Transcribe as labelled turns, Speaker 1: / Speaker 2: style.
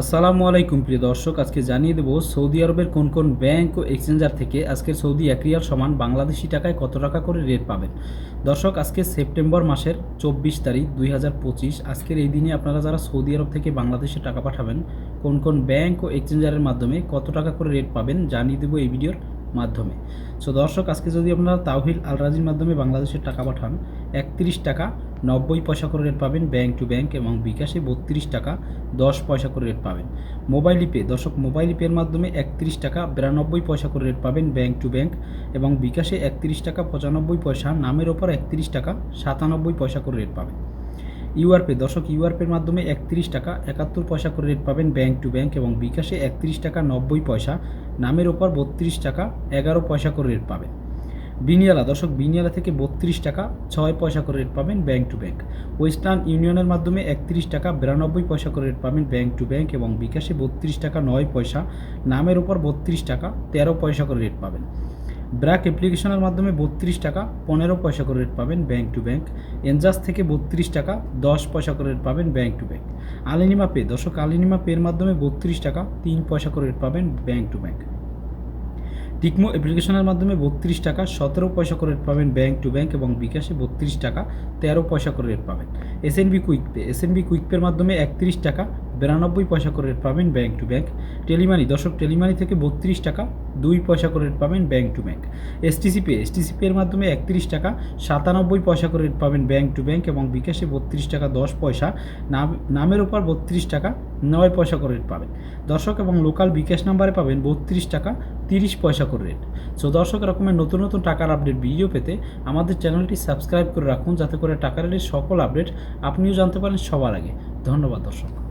Speaker 1: আসসালামু আলাইকুম প্রিয় দর্শক, আজকে জানিয়ে দেবো সৌদি আরবের কোন কোন ব্যাংক ও এক্সচেঞ্জার থেকে আজকের সৌদি এক রিয়াল সমান বাংলাদেশি টাকায় কত টাকা করে রেট পাবেন? দর্শক, আজকে সেপ্টেম্বর মাসের চব্বিশ তারিখ দুই হাজার পঁচিশ, আজকের এই দিনে আপনারা যারা সৌদি আরব থেকে বাংলাদেশে টাকা পাঠাবেন, কোন কোন ব্যাংক ও এক্সচেঞ্জারের মাধ্যমে কত টাকা করে রেট পাবেন জানিয়ে দেবো এই ভিডিওর মাধ্যমে। সো দর্শক, আজকে যদি আপনারা তাওহিল আল রাজির মাধ্যমে বাংলাদেশের টাকা পাঠান, একত্রিশ টাকা নব্বই পয়সা করে রেট পাবেন ব্যাংক টু ব্যাংক এবং বিকাশে বত্রিশ টাকা দশ পয়সা করে রেট পাবেন। মোবাইল পে দর্শক মোবাইল পের মাধ্যমে একত্রিশ টাকা বিরানব্বই পয়সা করে রেট পাবেন ব্যাংক টু ব্যাংক এবং বিকাশে একত্রিশ টাকা পঁচানব্বই পয়সা, নামের ওপর একত্রিশ টাকা সাতানব্বই পয়সা করে রেট পাবেন। ইউআর পে দর্শক ইউআর পের মাধ্যমে একত্রিশ টাকা একাত্তর পয়সা করে রেট পাবেন ব্যাংক টু ব্যাংক এবং বিকাশে একত্রিশ টাকা নব্বই পয়সা, নামের ওপর বত্রিশ টাকা এগারো পয়সা করে রেট পাবেন। বিনিয়ালা, দর্শক, বিনিয়ালা থেকে বত্রিশ টাকা ছয় পয়সা করে রেট পাবেন ব্যাংক টু ব্যাংক ওয়েস্টার্ন ইউনিয়নের মাধ্যমে একত্রিশ টাকা বিরানব্বই পয়সা করে রেট পাবেন ব্যাংক টু ব্যাংক এবং বিকাশে বত্রিশ টাকা নয় পয়সা, নামের ওপর বত্রিশ টাকা তেরো পয়সা করে রেট পাবেন। ব্র্যাক অ্যাপ্লিকেশনের মাধ্যমে বত্রিশ টাকা পনেরো পয়সা করে রেট পাবেন ব্যাংক টু ব্যাংক এনজাস থেকে বত্রিশ টাকা দশ পয়সা করে রেট পাবেন ব্যাংক টু ব্যাংক আলিনিমা পে দর্শক আলিনিমা পের মাধ্যমে বত্রিশ টাকা তিন পয়সা করে রেট পাবেন ব্যাংক টু ব্যাংক টিকমো অ্যাপ্লিকেশনের মাধ্যমে বত্রিশ টাকা, সতেরো পয়সা করে রেট পাবেন ব্যাঙ্ক টু ব্যাঙ্ক এবং বিকাশে বত্রিশ টাকা, তেরো পয়সা করে রেট পাবেন SNB quick pay SNB quick পের মাধ্যমে একত্রিশ টাকা বিরানব্বই পয়সা করে পাবেন ব্যাংক টু ব্যাংক টেলিমানি দর্শক টেলিমানি থেকে বত্রিশ টাকা, দুই পয়সা করে পাবেন bank to bank STC pay STC পের মাধ্যমে একত্রিশ টাকা, সাতানব্বই পয়সা করে পাবেন ব্যাংক টু ব্যাংক এবং বিকাশে বত্রিশ টাকা, দশ পয়সা। নাম, নামের ওপর বত্রিশ টাকা, নয় পয়সা করে পাবেন। দর্শক এবং লোকাল বিকাশ নাম্বারে পাবেন বত্রিশ টাকা, তিরিশ পয়সা করে রেট সো দর্শক, এরকমের নতুন নতুন টাকার আপডেট ভিডিও পেতে আমাদের চ্যানেলটি সাবস্ক্রাইব করে রাখুন, যাতে করে টাকার সকল আপডেট আপনিও জানতে পারেন সবার আগে। ধন্যবাদ, দর্শক।